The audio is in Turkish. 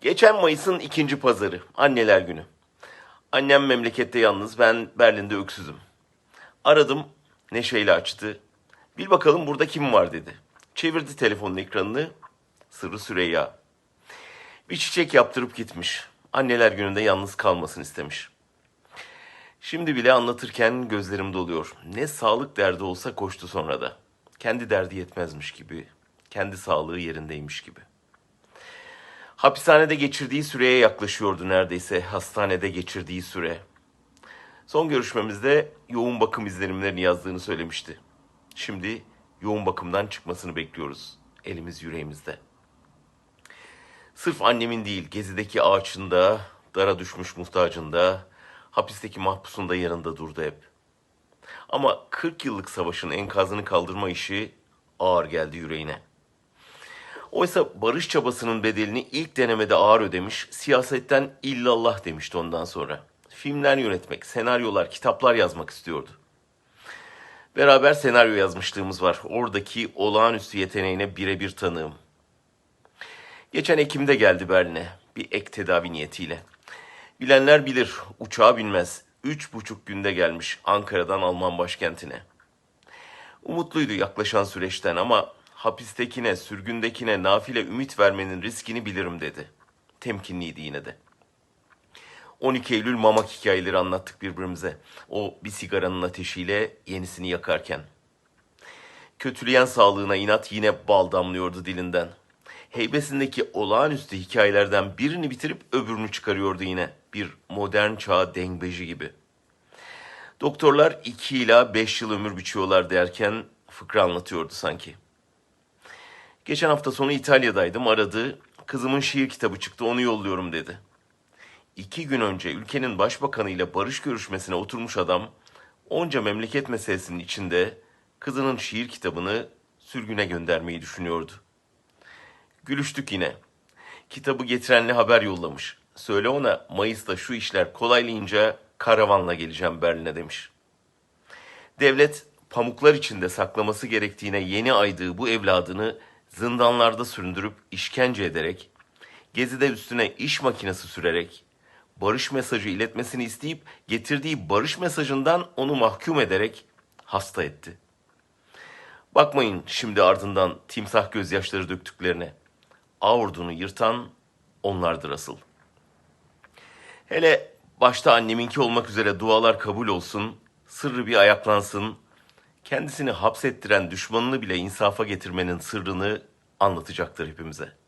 Geçen Mayıs'ın ikinci pazarı, anneler günü. Annem memlekette yalnız, ben Berlin'de öksüzüm. Aradım, neşeyle açtı. Bil bakalım burada kim var dedi. Çevirdi telefonun ekranını, Sırrı Süreyya. Bir çiçek yaptırıp gitmiş. Anneler gününde yalnız kalmasın istemiş. Şimdi bile anlatırken gözlerim doluyor. Ne sağlık derdi olsa koştu sonra da. Kendi derdi yetmezmiş gibi, kendi sağlığı yerindeymiş gibi. Hapishanede geçirdiği süreye yaklaşıyordu neredeyse hastanede geçirdiği süre. Son görüşmemizde yoğun bakım izlenimlerini yazdığını söylemişti. Şimdi yoğun bakımdan çıkmasını bekliyoruz. Elimiz yüreğimizde. Sırf annemin değil, gezideki ağaçında, dara düşmüş muhtacında, hapisteki mahpusunda yanında durdu hep. Ama 40 yıllık savaşın enkazını kaldırma işi ağır geldi yüreğine. Oysa barış çabasının bedelini ilk denemede ağır ödemiş, siyasetten illallah demişti ondan sonra. Filmler yönetmek, senaryolar, kitaplar yazmak istiyordu. Beraber senaryo yazmışlığımız var. Oradaki olağanüstü yeteneğine birebir tanığım. Geçen Ekim'de geldi Berlin'e bir ek tedavi niyetiyle. Bilenler bilir, uçağa binmez. Üç buçuk günde gelmiş Ankara'dan Alman başkentine. Umutluydu yaklaşan süreçten ama hapistekine, sürgündekine nafile ümit vermenin riskini bilirim dedi. Temkinliydi yine de. 12 Eylül mamak hikayeleri anlattık birbirimize. O bir sigaranın ateşiyle yenisini yakarken. Kötüleyen sağlığına inat yine bal damlıyordu dilinden. Heybesindeki olağanüstü hikayelerden birini bitirip öbürünü çıkarıyordu yine. Bir modern çağ dengbeji gibi. Doktorlar 2 ila 5 yıl ömür biçiyorlar derken fıkra anlatıyordu sanki. Geçen hafta sonu İtalya'daydım aradı. Kızımın şiir kitabı çıktı onu yolluyorum dedi. İki gün önce ülkenin başbakanıyla barış görüşmesine oturmuş adam onca memleket meselesinin içinde kızının şiir kitabını sürgüne göndermeyi düşünüyordu. Gülüştük yine. Kitabı getirenle haber yollamış. Söyle ona Mayıs'ta şu işler kolaylayınca karavanla geleceğim Berlin'e demiş. Devlet pamuklar içinde saklaması gerektiğine yeni aydığı bu evladını zindanlarda süründürüp işkence ederek, gezide üstüne iş makinesi sürerek, barış mesajı iletmesini isteyip getirdiği barış mesajından onu mahkum ederek hasta etti. Bakmayın şimdi ardından timsah gözyaşları döktüklerine. Avurdunu yırtan onlardır asıl. Hele başta anneminki olmak üzere dualar kabul olsun, sırrı bir ayaklansın, kendisini hapsettiren düşmanını bile insafa getirmenin sırrını anlatacaktır hepimize.